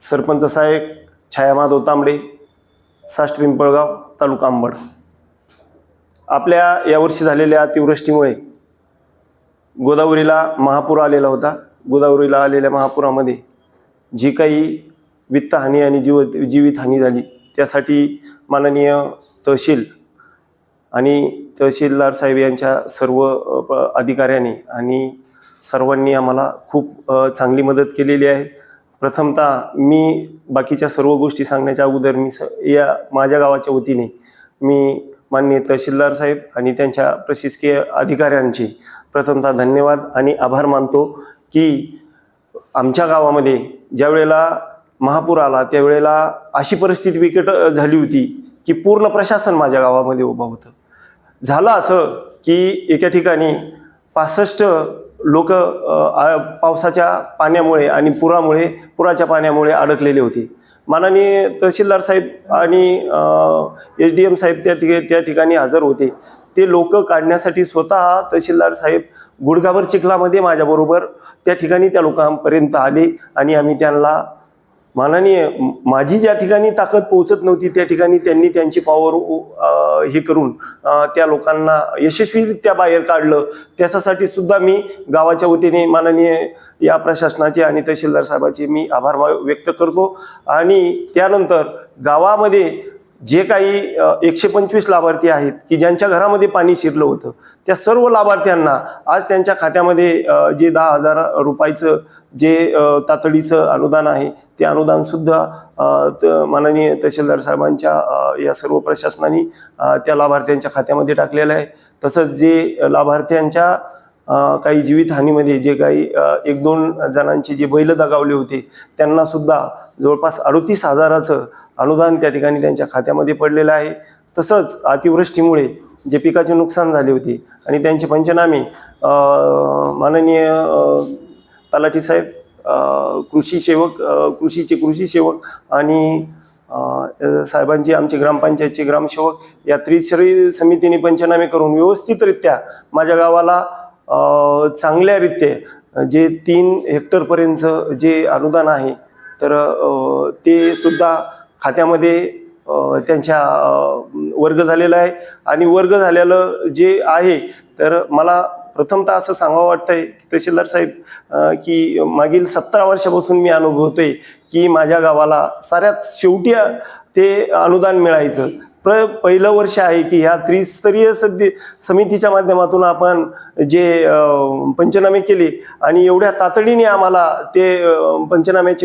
सरपंच सहाय्यक छाया माधव तांबडे साष्ट पिंपळगाव तालुका अंबड. आपल्या यावर्षी झालेल्या अतिवृष्टीमुळे गोदावरीला महापूर आलेला होता. गोदावरीला आलेल्या महापुरामध्ये जी काही वित्तहानी आणि जीव जीवितहानी झाली त्यासाठी माननीय तहसील आणि तहसीलदार साहेब यांच्या सर्व प- अधिकाऱ्यांनी आणि सर्वांनी आम्हाला खूप चांगली मदत केलेली आहे. प्रथमतः मी बाकीच्या सर्व गोष्टी सांगण्याच्या अगोदर मी स या माझ्या गावाच्या वतीने मी माननीय तहसीलदार साहेब आणि त्यांच्या प्रशासकीय अधिकाऱ्यांचे प्रथमतः धन्यवाद आणि आभार मानतो की आमच्या गावामध्ये ज्या वेळेला महापूर आला त्यावेळेला अशी परिस्थिती विकट झाली होती की पूर्ण प्रशासन माझ्या गावामध्ये उभं होतं. झालं असं की एका ठिकाणी पासष्ट लोक पावसाच्या पाण्यामुळे आणि पुरामुळे पुराच्या पाण्यामुळे अडकलेले होते. माननीय तहसीलदार साहेब आणि एच डी एम साहेब त्या त्या ठिकाणी हजर होते. ते लोक काढण्यासाठी स्वतः तहसीलदार साहेब गुडगावर चिखलामध्ये माझ्याबरोबर त्या ठिकाणी त्या लोकांपर्यंत आले आणि आम्ही त्यांना माननीय माझी ज्या ठिकाणी ताकद पोहोचत नव्हती त्या ठिकाणी त्यांनी त्यांची पॉवर हे करून त्या लोकांना यशस्वीरित्या बाहेर काढलं. त्याच्यासाठी सुद्धा मी गावाच्या वतीने माननीय या प्रशासनाचे आणि तहसीलदार साहेबाचे मी आभार व्यक्त करतो. आणि त्यानंतर गावामध्ये जे काही एकशे पंचवीस लाभार्थी आहेत की ज्यांच्या घरामध्ये पाणी शिरलं होतं त्या सर्व लाभार्थ्यांना आज त्यांच्या खात्यामध्ये जे दहा हजार रुपयाचं जे तातडीचं अनुदान आहे ते अनुदान सुद्धा त- माननीय तहसीलदार साहेबांच्या या सर्व प्रशासनाने त्या लाभार्थ्यांच्या खात्यामध्ये टाकलेलं आहे. तसंच जे लाभार्थ्यांच्या काही जीवितहानीमध्ये जे काही एक दोन जणांचे जे बैल दगावले होते त्यांना सुद्धा जवळपास अडतीस हजाराचं अनुदान त्या ठिकाणी त्यांच्या खात्यामध्ये पडलेलं आहे. तसंच अतिवृष्टीमुळे जे पिकाचे नुकसान झाले होते आणि त्यांचे पंचनामे माननीय तलाठी साहेब कृषी सेवक कृषीचे कृषी सेवक आणि साहेबांचे आमचे ग्रामपंचायतचे ग्रामसेवक या त्रिसरी समितीने पंचनामे करून व्यवस्थितरित्या माझ्या गावाला चांगल्यारित्या चांगल्यारीत्या जे तीन हेक्टरपर्यंतचं जे अनुदान आहे तर ते सुद्धा खात्यामध्ये त्यांच्या वर्ग झालेला आहे. आणि वर्ग झालेलं जे आहे तर मला प्रथमतः असं सांगावं वाटतंय की तहसीलदार साहेब की मागील सतरा वर्षापासून मी अनुभवतोय की माझ्या गावाला साऱ्यात शेवटी ते अनुदान मिळायचं. प्र पहिलं वर्ष आहे की ह्या त्रिस्तरीय सद्य समितीच्या माध्यमातून आपण जे पंचनामे केले आणि एवढ्या तातडीने आम्हाला ते पंचनाम्याचे